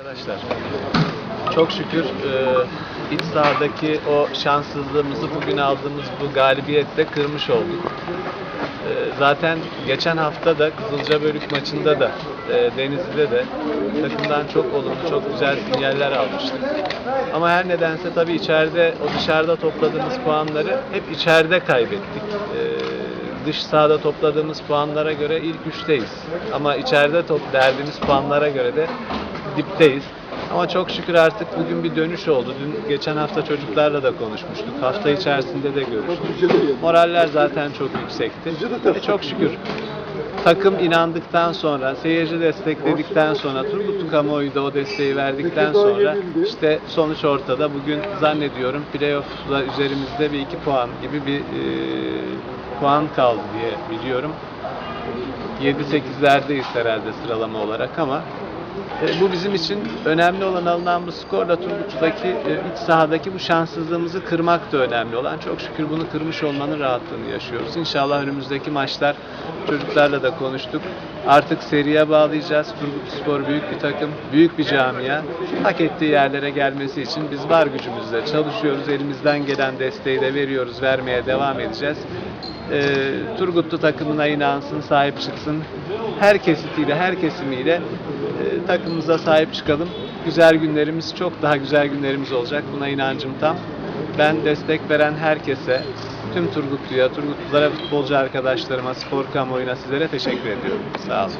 Arkadaşlar çok şükür e, iç sahadaki o şanssızlığımızı bugün aldığımız bu galibiyetle kırmış olduk. E, zaten geçen hafta da Kızılca Bölük maçında da e, Denizli'de de takımdan çok olumlu, çok güzel sinyaller almıştık. Ama her nedense tabii içeride, o dışarıda topladığımız puanları hep içeride kaybettik. E, dış sahada topladığımız puanlara göre ilk üçteyiz. Ama içeride top verdiğimiz puanlara göre de dipteyiz. Ama çok şükür artık bugün bir dönüş oldu. Dün geçen hafta çocuklarla da konuşmuştuk. Hafta içerisinde de görüştük. Moraller zaten çok yüksekti. Ve çok şükür takım inandıktan sonra, seyirci destekledikten sonra, Turgut kamuoyu da o desteği verdikten sonra işte sonuç ortada. Bugün zannediyorum playoff'la üzerimizde bir iki puan gibi bir e, puan kaldı diye biliyorum. 7-8'lerdeyiz herhalde sıralama olarak ama bu bizim için önemli olan alınan bu skorla Turgut'taki e, iç sahadaki bu şanssızlığımızı kırmak da önemli olan. Çok şükür bunu kırmış olmanın rahatlığını yaşıyoruz. İnşallah önümüzdeki maçlar çocuklarla da konuştuk. Artık seriye bağlayacağız. Turgut Spor büyük bir takım, büyük bir camia. Hak ettiği yerlere gelmesi için biz var gücümüzle çalışıyoruz. Elimizden gelen desteği de veriyoruz, vermeye devam edeceğiz. E, Turgutlu takımına inansın, sahip çıksın. Her kesitiyle, her kesimiyle e, takımımıza sahip çıkalım. Güzel günlerimiz, çok daha güzel günlerimiz olacak. Buna inancım tam. Ben destek veren herkese, tüm Turgutlu'ya, Turgutlulara, futbolcu arkadaşlarıma, spor kamuoyuna sizlere teşekkür ediyorum. Sağ olun.